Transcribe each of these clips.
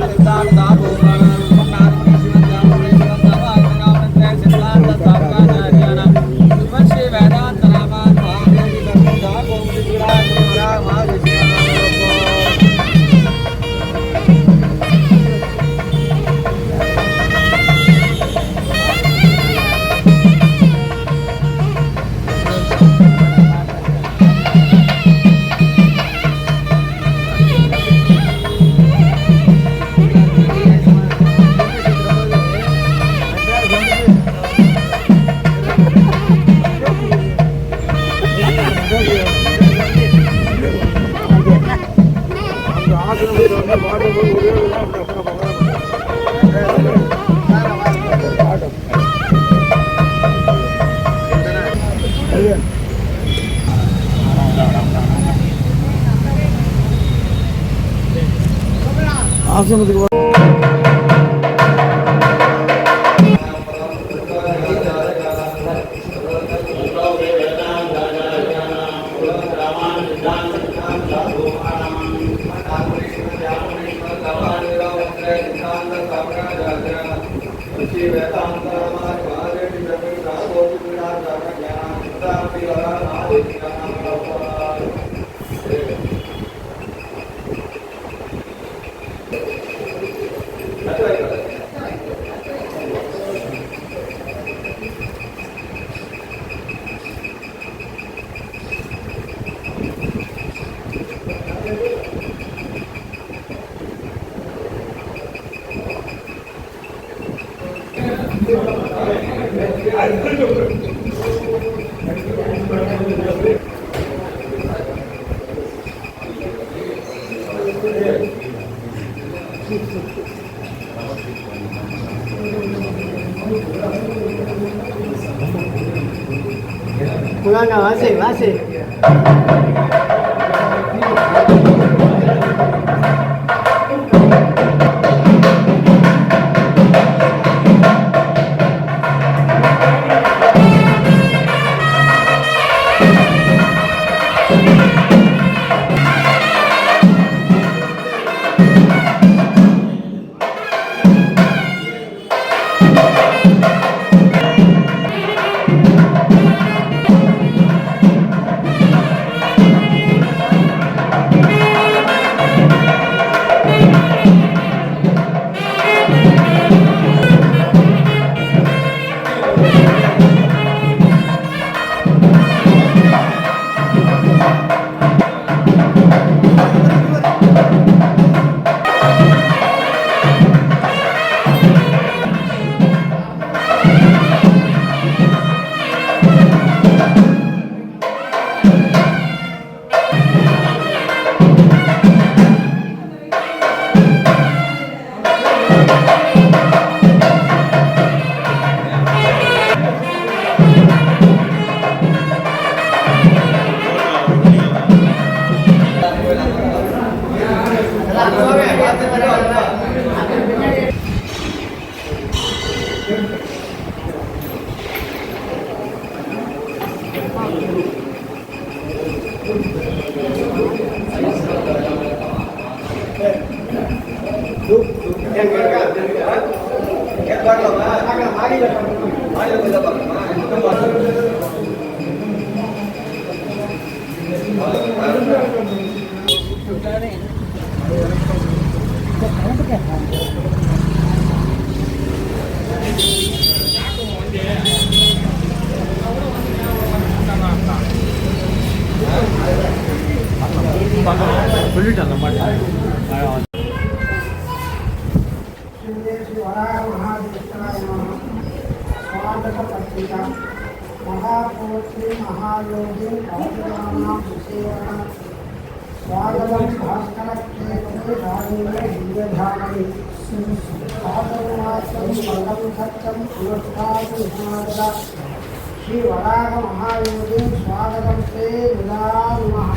தான் தாபோமா ஆசிரமத்துக்கு पुराना वहाँ से वहाँ से 걸리지 않단 말이야. महापोषी महायोग विनायकमहायोगिं स्वागतं ते मुदानुमः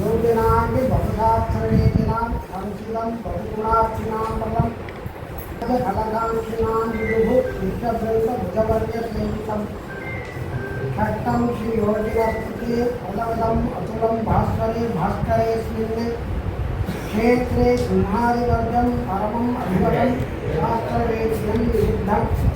योगिनाङ्गि बहुशास्त्रवेदिनां संशिलं बहुगुणार्थिनां पदं फलकाङ्क्षिणां क्षेत्रे सिंहादिवर्गं, परमम् अधिगतं शास्त्रवेद्यं विरुद्धम्।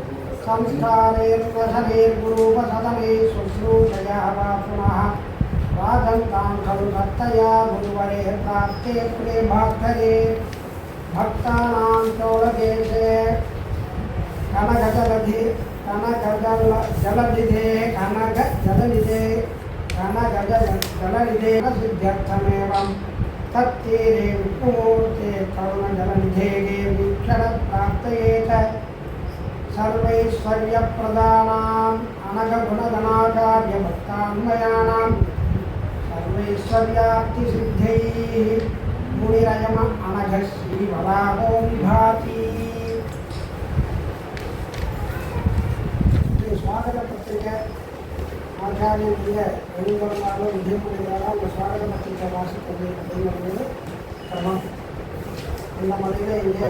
संस्कारेर्वसनेर्गुरुवसदने शुश्रूषया वा पुनः राजन्तां खलु दत्तया गुरुवरे प्राप्ते प्रे भक्तरे भक्तानां चोळदेशे कनकजलधि कनकजल जलनिधे कनकजलनिधे कनकजल जलनिधे सिद्ध्यर्थमेवं तत्तीरे विष्णुमूर्ते करुणजलनिधे सर्वैश्वर्यप्रदानाम् अनघगुणगणाकार्यभक्तान्वयानां सर्वैश्वर्याप्तिसिद्धैः मुनिरयम अनघश्रीवराहो विभाति स्वागत पत्रिके ಆಚಾರ್ಯನಿಂದ ಬೆಂಗಳೂರಿನಾಗ ವಿಧಿ ಮಾಡಿದಾಗ ಒಂದು ಸ್ವಾಗತ ಪತ್ರಿಕೆ ವಾಸಿಸಬೇಕು ಅನ್ನೋದು ಕ್ರಮ ನಮ್ಮ ಮನೆಗೆ ಇಲ್ಲೇ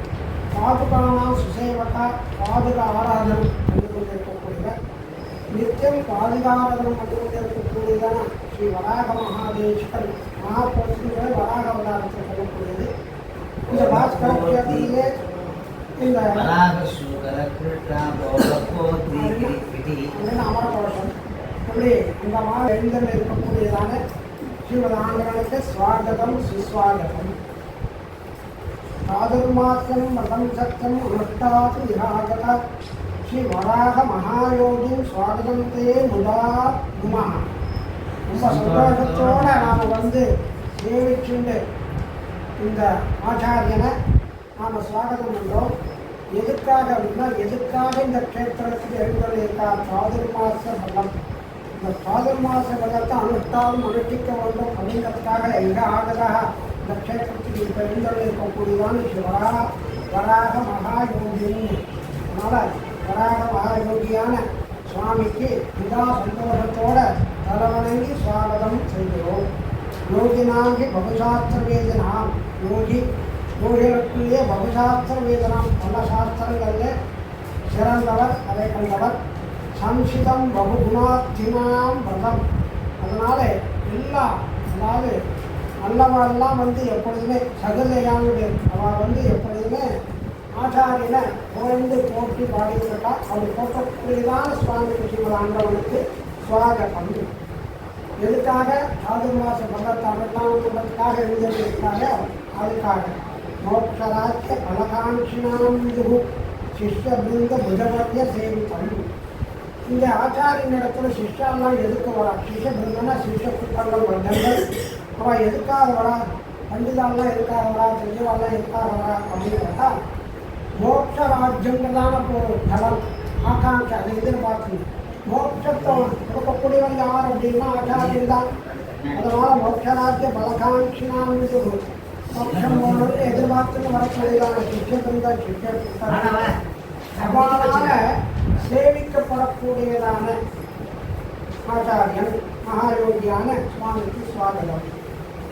பாதுகானாம் சுசேவகா பாதுக ஆராதனம் பண்ணி கொண்டிருக்கக்கூடிய நித்தியம் பாதுகாவதனம் பண்ணி கொண்டிருக்கக்கூடியதான ஸ்ரீ வராக மகாதேஸ்வர் மகாபோத்திரிகளை வராக அவதாரத்தில் சொல்லக்கூடியது இந்த பாஸ்கர கஷேத்திரத்திலே இந்த வராகசூகர கிருஷ்ணா பௌரபோத்ரி கிரி அப்படின்னு அமரகோஷம் இப்படி இந்த மாதிரி எழுந்தல் இருக்கக்கூடியதான ஸ்ரீமத் ஆண்டவனுக்கு ஸ்வாகதம் சுஸ்வாகதம் சாதுர்மாசம் மதம் சத்தம் அனுஷ்டாது விராகத ஸ்ரீ வராக மகாயோகின் ஸ்வாகதம் தே முதா உமா ரொம்ப சந்தோஷத்தோட நாம் வந்து சேவிச்சுண்டு இந்த ஆச்சாரியனை நாம் சுவாகதம் பண்ணுறோம் எதுக்காக அப்படின்னா எதுக்காக இந்த க்ஷேத்திரத்துக்கு எழுந்தருளிருக்கார் சாதுர்மாச பலம் இந்த சாதுர்மாச பலத்தை அனுஷ்டாவும் அனுஷ்டிக்க வேண்டும் அப்படிங்கிறதுக்காக எங்க ஆகதாக இந்த க்ஷேத்திரத்துக்கு இப்போ எழுந்தருளிருக்கக்கூடியதான சிவரா வராக மகாயோகின்னு அதனால் வராக மகாயோகியான சுவாமிக்கு இதா சந்தோஷத்தோட தலைவணங்கி சுவாகதம் செய்கிறோம் யோகினாகி பகுசாஸ்திர வேதனாம் யோகி யோகிகளுக்குள்ளே பகுசாஸ்திர வேதனாம் பல சாஸ்திரங்களில் சிறந்தவர் அதை கண்டவர் சம்சிதம் பகுகுணாத்தினாம் விரதம் அதனால எல்லாம் அதாவது நல்லவெல்லாம் வந்து எப்பொழுதுமே சகதையானுடைய அவள் வந்து எப்பொழுதுமே ஆச்சாரியனை புகழ்ந்து போட்டி பாடிவிட்டா அவர் போற்றக்கூடியதான சுவாமி ஸ்ரீமத் ஆண்டவனுக்கு சுவாகதம் எதுக்காக? சாதுர்மாச மாச பகத் எழுதியிருக்காங்க அதுக்காக. மோட்சராஜ்ய பலகாட்சினாந்து சிஷ்ய பிருந்த புஜபத்திய சேவித்தம். இந்த ஆச்சாரியின் இடத்துல சிஷ்யாலாம் எதுக்கு வரா சிஷ்ய பிருந்தனா சிஷ்ய குற்றங்கள் வந்தங்கள் அவள் எதுக்காக வரா பண்டிதாலாம் எதுக்காக வரா செஞ்சவாலாம் எதுக்காக வரா அப்படின்னு கேட்டா மோட்ச ராஜ்யங்களான ஒரு தலம் ஆகாங்ஷை அதை எதிர்பார்க்கணும். மோட்சத்தை கொடுக்கக்கூடியவன் யார் அப்படின்னா ஆச்சாரியன் தான். அதனால மோட்சராஜ்ய பலகாட்சினாம் மோட்சம் போனது எதிர்பார்த்துன்னு வரக்கூடியதான சிஷ்யபிருந்த சிஷ்ய புத்தகம் அவனால சேவிக்கப்படக்கூடியதான ஆச்சாரியன் மகாயோகியான சுவாமிக்கு சுவாகதம்.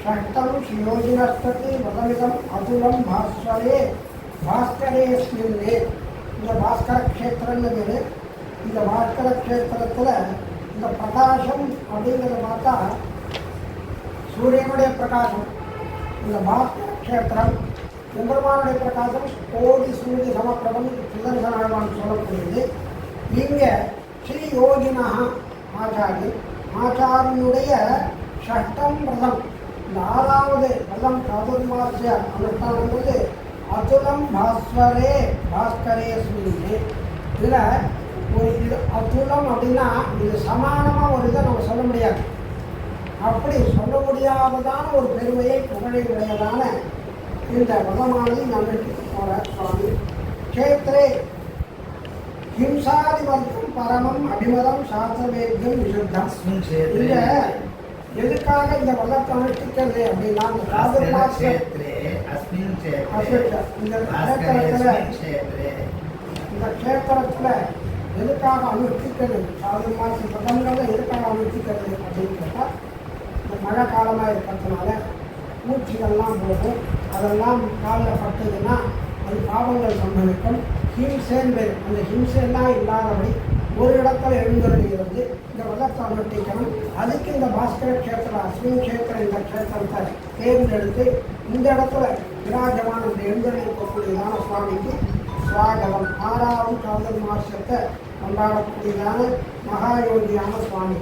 ஷஷ்டம் ஸ்ரீயோகினஸ்தத்தை முதலிதம் அதுலம் பாஸ்வரே பாஸ்கரேஸ்மின்னே இந்த பாஸ்கர க்ஷேத்திரம்னு பேர். இந்த பாஸ்கர க்ஷேத்திரத்தில் இந்த பிரகாசம் அப்படிங்கிறத பார்த்தா சூரியனுடைய பிரகாசம். இந்த பாஸ்கர க்ஷேத்திரம் எம்பெருமானுடைய பிரகாசம் கோடி சூரிய சமப்பிரபம் சுதர்சனாழ்வான் சொல்லக்கூடியது. இங்கே ஸ்ரீ யோகினா ஆச்சாரியன் ஆச்சாரியனுடைய ஷஷ்டம் விரதம். நாலாவது வல்லம் சாதுர்மாசிய அனுஷ்டானம் வந்து அதுலம் பாஸ்வரே பாஸ்கரே சொல்லிட்டு இதில் ஒரு இது அதுலம் அப்படின்னா இது சமானமாக ஒரு இதை நம்ம சொல்ல முடியாது. அப்படி சொல்ல முடியாததான ஒரு பெருமையை புகழை உடையதான இந்த வல்லமானது நம்பிக்கை போகிற கேத்திரே ஹிம்சாதி பரமம் அபிமதம் சாஸ்திரவேத்தியம் விசுத்தம். இந்த எதுக்காக இந்த வல்லத்தை அனுப்பிக்கிறது அப்படின்னா அந்த காதல் இந்த இந்த கேத்திரத்தில் எதுக்காக அனுஷ்டிக்கிறது காதல் மாசி பதங்களை எதுக்காக அனுஷ்டிக்கிறது அப்படின்னு கேட்டால் இந்த மழை காலமாக இருக்கிறதுனால பூச்சிகள்லாம் போகும். அதெல்லாம் காலில் பட்டதுன்னா அது பாவங்கள் சம்பவிக்கும். ஹிம்சேன்னு அந்த ஹிம்சையெல்லாம் இல்லாதபடி ஒரு இடத்துல எழுந்திருக்கிறது இந்த வளத்தை அனுஷ்டிக்கணும் அதுக்கு இந்த பாஸ்கர க்ஷேத்திரம் அஸ்வின் க்ஷேத்திரம் இந்த க்ஷேத்திரத்தை தேர்ந்தெடுத்து இந்த இடத்துல விராஜமான இந்த எழுந்தருளி இருக்கக்கூடியதான சுவாமிக்கு சுவாகதம். ஆறாவது சாதன் மாசத்தை கொண்டாடக்கூடியதான மகாயோகியான சுவாமி.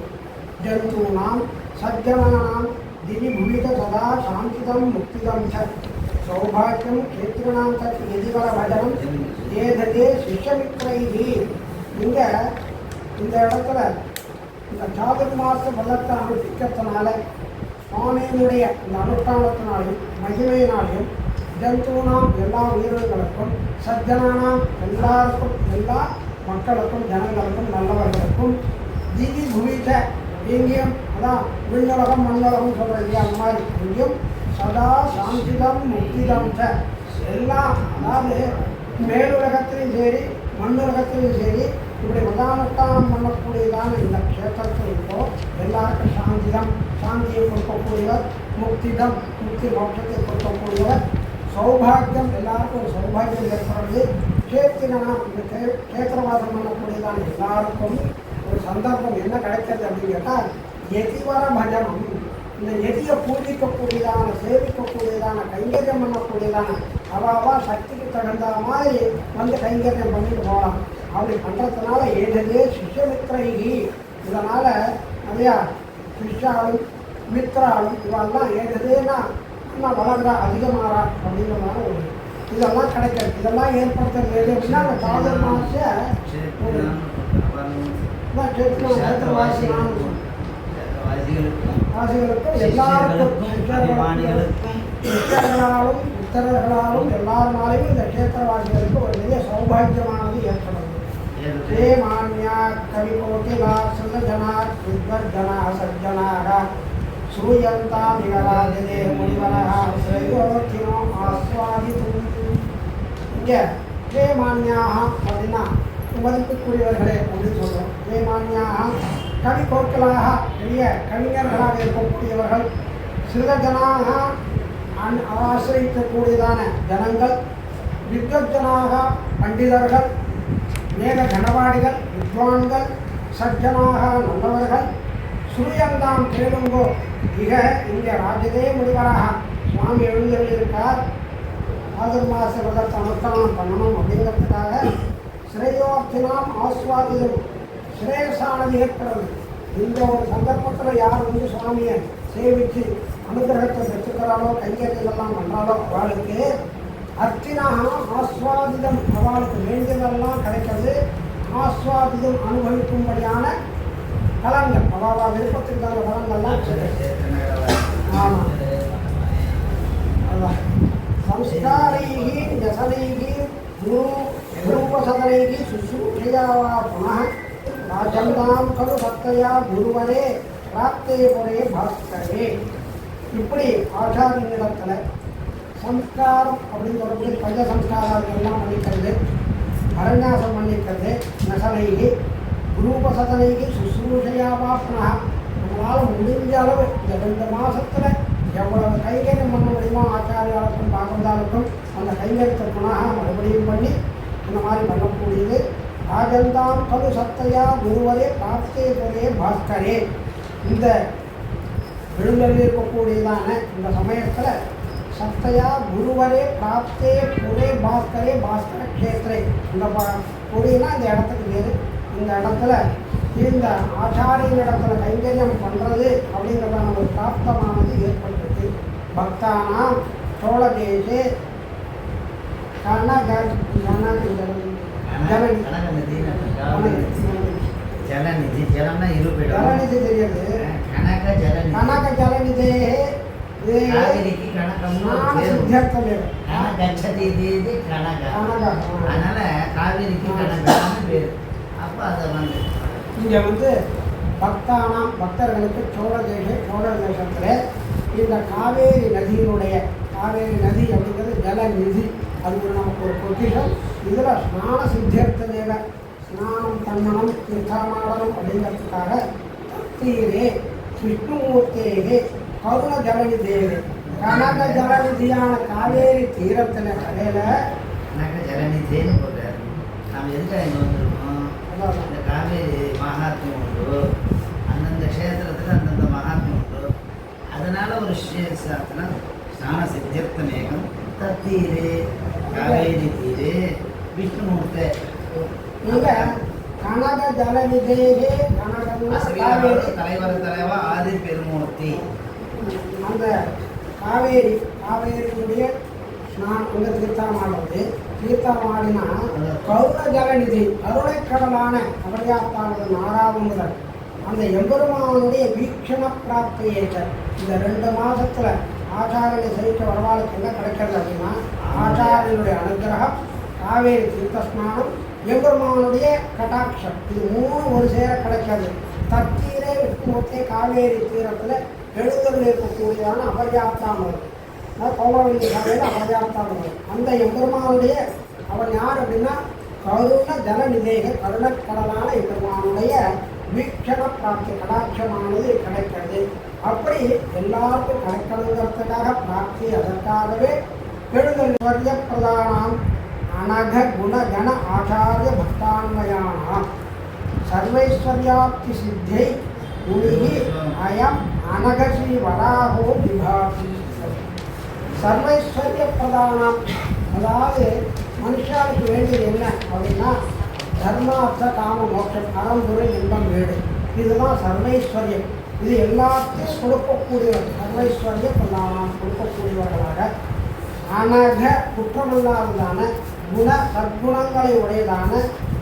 ஜந்தூனாம் சஜ்ஜனானாம் திவி புவித சதா சாந்திதம் முக்திதம் ச. சௌபாகியம் கேத்திரணாம் தத் எதிவர பஜனம் ஏததே சிஷ்யமித்ரைகி இங்க இந்த இடத்துல இந்த சாதுர்மாச பலத்தை அனுஷ்டிக்கிறதுனால சுவாமியினுடைய இந்த அனுஷ்டானத்தினாலையும் மகிமையினாலையும் ஜந்தூனாம் எல்லா உயிர்களுக்கும் சஜ்ஜனானாம் எல்லாருக்கும் எல்லா மக்களுக்கும் ஜனங்களுக்கும் நல்லவர்களுக்கும் திவி புவிச்ச எங்கேயும் அதான் விண்ணுலகம் மண்ணுலகம் சொல்கிறது இல்லையா? அந்த மாதிரி எங்கேயும் சதா சாந்திதம் முக்திதம் ச. எல்லாம் அதாவது மேலுலகத்திலையும் சரி மண்ணுலகத்திலையும் சரி இப்படி மதானுஷ்டானம் பண்ணக்கூடியதான இந்த க்ஷேத்திரத்தில் இருக்கோ எல்லாருக்கும் சாந்திதம் சாந்தியை கொடுக்கக்கூடியவர் முக்திதம் முக்தி மோட்சத்தை கொடுக்கக்கூடியவர் சௌபாகியம் எல்லாருக்கும் சௌபாகியம் ஏற்படுறது. கேத்தினா இந்த கே கேத்திரவாதம் பண்ணக்கூடியதான எல்லாருக்கும் ஒரு சந்தர்ப்பம் என்ன கிடைக்கிறது அப்படின்னு கேட்டால் எதிவர பஜனம். இந்த எதியை பூஜிக்கக்கூடியதான சேவிக்கக்கூடியதான கைங்கரியம் பண்ணக்கூடியதான அவாவா சக்திக்கு தகுந்த மாதிரி வந்து கைங்கரியம் பண்ணிட்டு போகலாம். அப்படி பண்ணுறதுனால ஏதே சிஷ்யமித்ரைகி. இதனால் நிறையா சிஷ்யாலும் மித்ராலும் இவெல்லாம் ஏதேனா நான் வளர்றா அதிகமாறா அப்படிங்கிறதால ஒரு இதெல்லாம் கிடைக்கிறது இதெல்லாம் ஏற்படுத்துறது எது அப்படின்னா அந்த சாதர் மாச ஒரு வாசிகளுக்கும் எல்லாருக்கும் அபிமானிகளுக்கும் சித்தர்களாலும் புத்தர்களாலும் எல்லாருனாலையும் இந்த கஷேத்திரவாசிகளுக்கு ஒரு பெரிய சௌபாகியமானது ஏற்படுது ते मान्या कविकोटिला सुरजना विद्वज्जना सज्जनाः श्रूयन्तामिगराजने मुनिवरः श्रेयोर्थिनो ஆஸ்வாதித்தும் இங்கே ஹே மான்யாக அப்படின்னா மதிப்புக்குரியவர்களே அப்படின்னு சொல்கிறோம் ஹே மான்யாக கவி கோக்கலாக பெரிய கவிஞர்களாக இருக்கக்கூடியவர்கள் சிறுஜனாக அன் ஆசிரியக்கக்கூடியதான ஜனங்கள் வித்வஜனாக பண்டிதர்கள் வேத கனவாடிகள் வித்வான்கள் சஜ்ஜனாக நல்லவர்கள் சூரியந்தாம் கேளுங்கோ மிக இங்கே ராஜதே முனிவராக சுவாமி எழுந்திருக்கார் ஆதர் மாச விரதத்தை அனுஷ்டானம் பண்ணணும் அப்படிங்கிறதுக்காக ஸ்ரேயோர்த்தினாம் ஆஸ்வாதிதம் ஸ்ரேயசானது ஏற்படுறது இந்த ஒரு சந்தர்ப்பத்தில் யார் வந்து சுவாமியை சேவித்து அனுகிரகத்தை பெற்றுக்கிறாளோ கைங்கரியெல்லாம் பண்ணுறாளோ அவளுக்கு அர்த்தினாகனா ஆஸ்வாதிதம் அவளுக்கு வேண்டியதெல்லாம் கிடைக்கிறது ஆஸ்வாதிதம் அனுபவிக்கும்படியான பலன்கள் அவள் விருப்பத்துக்கு தகுந்த பலன்கள்லாம் ஆமாம் சம்ஸ்காரைகி ஜசனைகி குரு குருபசதனைகி சுசுஷயாவா புனः ராஜந்தாம் கலு பக்தையா குருவரே பிராப்தே புரே பாஸ்கரே. இப்படி ஆச்சாரியனிடத்தில் சம்ஸ்காரம் அப்படின்னு சொல்லக்கூடிய பஞ்ச சம்ஸ்காரங்கள் எல்லாம் பண்ணிக்கிறது அரண்யாசம் பண்ணிக்கிறது நசனைகி குரூபசதனைகி சுশ্ரூஷையாவா புனः நம்மளால் முடிஞ்ச அளவு இந்த ரெண்டு மாதத்தில் எவ்வளவு கைகரியம் பண்ண முடியுமோ ஆச்சாரியாளுக்கும் பாகவதாளுக்கும் அந்த கைங்கரியத்தை புனாக மறுபடியும் பண்ணி இந்த மாதிரி பண்ணக்கூடியது. ராஜந்தாம் கலு சத்தையா குருவரே பிராப்தே புரே பாஸ்கரே. இந்த விழுந்தறிவிக்கக்கூடியதான இந்த சமயத்தில் சத்தையா குருவரே பிராப்தே புரே பாஸ்கரே பாஸ்கர கேத்திரே இந்த புரியனா இந்த இடத்துக்கு பேர் இந்த இடத்துல இந்த ஆச்சாரியின் இடத்துல கைங்கரியம் பண்ணுறது அப்படிங்கிறதான ஒரு பிராப்தமானது ஏற்பட்டிருக்கு பக்தானாம் சோழதேசே கனகர் கனகி ஜனனி ஜலநிதி ஜலம்னா இருப்பிடம் ஜலநிதி தெரியாது கனக ஜலநிதி கனக ஜலநிதி காவிரிக்கு கணக்கம்னு இது கனக கனக அதனால காவிரிக்கு பேர். அப்போ அதை வந்து இங்கே வந்து பக்தானாம் பக்தர்களுக்கு சோழதேச சோழ தேசத்தில் இந்த காவேரி நதியினுடைய காவேரி நதி அப்படிங்கிறது ஜலநிதி அது ஒரு நமக்கு ஒரு பொக்கிஷம். இதில் ஸ்நான சித்தியர்த்ததேவ ஸ்நானம் பண்ணணும் தீர்த்தமாடணும் அப்படிங்கிறதுக்காக தீரே விஷ்ணுமூர்த்தேகே கருண ஜலநிதேவே கனக ஜலநிதியான காவேரி தீரத்தில் கரையில் கனக ஜலநிதின்னு போட்டார் நாம் எதுக்காக இங்கே வந்திருக்கோம்? இந்த காவேரி மகாத்மியம் உண்டு. அந்தந்த க்ஷேத்திரத்தில் அந்தந்த மகாத்மியம் உண்டு. அதனால ஒரு ஸ்ரீசாத்தினா ஸ்நான சித்தியர்த்தமேகம் தத்தீரே காவேரி தீரே விஷ்ணுமூர்த்தே இங்க கனக அசவீரனோட காவேரி. தலைவர் தலைவா ஆதி பெருமூர்த்தி. அந்த காவேரி காவேரியுடைய நான் அங்கே தீர்த்தமானது. தீர்த்தமாடினா கௌர ஜலநிதி கருணைக்கடலான கவலையாத்தானது முதல் அந்த எம்பெருமானுடைய வீக்ஷண பிராப்தியேற்ற இந்த ரெண்டு மாதத்தில் ஆச்சாரியனை சகிக்க வரவாளுக்கு என்ன கிடைக்கிறது அப்படின்னா ஆச்சாரியனுடைய அனுகிரகம் காவேரி தீர்த்தஸ்நானம் எம்பெருமானுடைய கட்டாட்சம். இது மூணு ஒரு சேர கிடைக்கிறது தத்தீரே விஷ்ணுமூர்த்தி காவேரி தீரத்தில் எழுந்தருள் இருக்கக்கூடியதான அபர்யாப்தாமர் பௌரவல்லி காலையில் அபர்யாப்தாமர் அந்த எம்பெருமானுடைய அவன் யார் அப்படின்னா கருண தன ஜலநிதேக கருணக்கடலான எம்பெருமானுடைய வீக்ஷண பிராப்தி கடாட்சமானது கிடைக்கிறது அப்படி எல்லாருக்கும் கிடைக்கணுங்கிறதுக்காக பிராப்தி அதற்காகவே எழுதல் வர்ய பிரதானாம் அனக குணகண ஆச்சாரிய பக்தான்மயானாம். சர்வைஸ்வர்யாப்தி சித்தியை முனிகி அயம் அனகஸ்ரீ வராகோ விபாதி சர்வைஸ்வர்ய அதாவது மனுஷாவுக்கு வேண்டியது என்ன அப்படின்னா தர்மார்த்த காம மோட்சம் அறம்புரை இன்பம் வீடு இதுதான் சர்வைஸ்வர்யம். இது எல்லாத்தையும் கொடுக்கக்கூடியவர் சர்வைஸ்வர்ய பிரதானம் கொடுக்கக்கூடியவர்களாக அனக குற்றமில்லாததான குண சத்குணங்களை உடையதான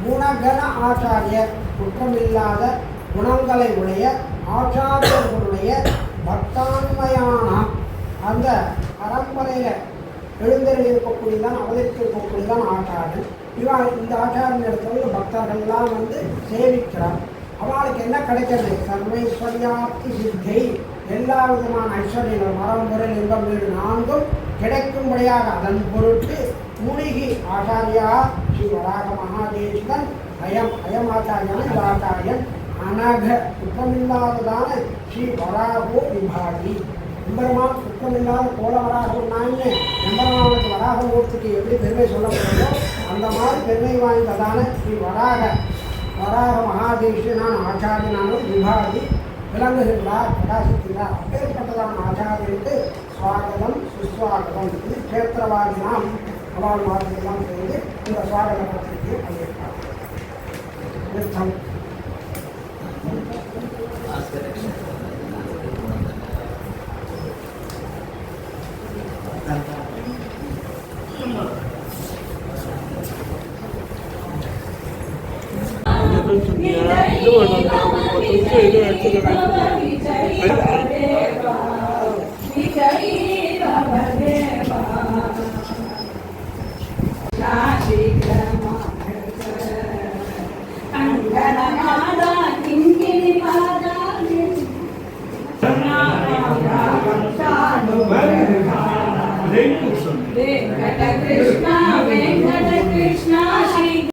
குணகன ஆச்சாரியர் குற்றமில்லாத குணங்களை உடைய ஆச்சாரியர்களுடைய பக்தான்மையான அந்த பரம்பரையில் எழுந்தருள் இருக்கக்கூடியதான் அவதரித்து இருக்கக்கூடியதான் ஆச்சாரியன் இவன் இந்த ஆச்சாரம் இடத்துல பக்தர்கள்லாம் வந்து சேவிக்கிறார். அவளுக்கு என்ன கிடைக்கிறது? சர்வைஸ்வர்யாப்தி சித்தை. எல்லா விதமான ஐஸ்வர்யங்கள் மரம் பொருள் இன்பம் வீடு நான்கும் கிடைக்கும்படியாக அதன் பொருட்டு முனிகி ஆச்சாரியா ஸ்ரீ வராக மகாதேசிகன் அயம் அயம் ஆச்சாரியன் இந்த ஆச்சாரியன் அனக குற்றமில்லாததான ஸ்ரீ வராகோ விபாகி. எம்பெருமான் குற்றமில்லாத கோல கோலவராகம்னான்னு எம்பெருமானுக்கு வராகமூர்த்திக்கு எப்படி பெருமை சொல்லப்படுதோ அந்த மாதிரி பெருமை வாய்ந்ததான ஸ்ரீ வராக வராக மகாதேஷனான ஆச்சாரியனான விபாகி விளங்குகின்றார் பிரகாசிக்கிறார் அப்பேற்பட்டதான ஆச்சாரியனுக்கு சுவாகதம் சுஸ்வாகதம். இது கஷேத்திரவாதினாம். அவள் மாதிரியெல்லாம் செய்து இந்த சுவாகத பத்திரிகையை பண்ணியிருக்கார்